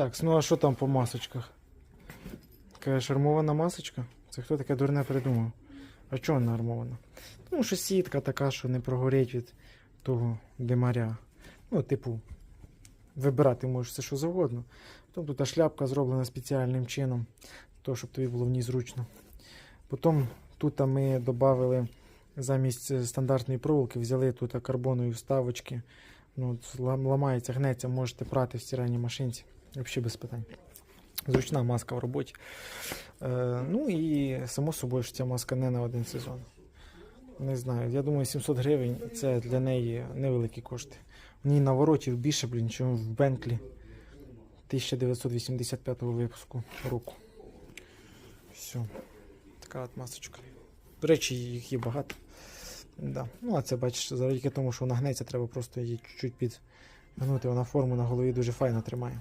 Так, ну а що там по масочках? Така шармована масочка? Це хто таке дурне придумав? А чого вона армована? Тому що сітка така, що не прогорить від того димаря. Ну, типу, вибирати можеш все, що завгодно. Тобто та шляпка зроблена спеціальним чином, то, щоб тобі було в ній зручно. Потім тут ми додали замість стандартної проволоки, взяли тут карбонові вставочки. Ну, ламається, гнеться, можете прати в стиральній машинці. Взагалі без питань. Зручна маска в роботі. Е, ну і само собою ж ця маска не на один сезон. Не знаю, я думаю, 700 гривень це для неї невеликі кошти. В ній наворотів більше, блін, ніж в Бентлі 1985 випуску року. Все. Така от масочка. До речі, їх є багато. Да. Ну, а це бачиш, завдяки тому, що вона гнеться, треба просто її чуть-чуть підгнути. Вона форму на голові дуже файно тримає.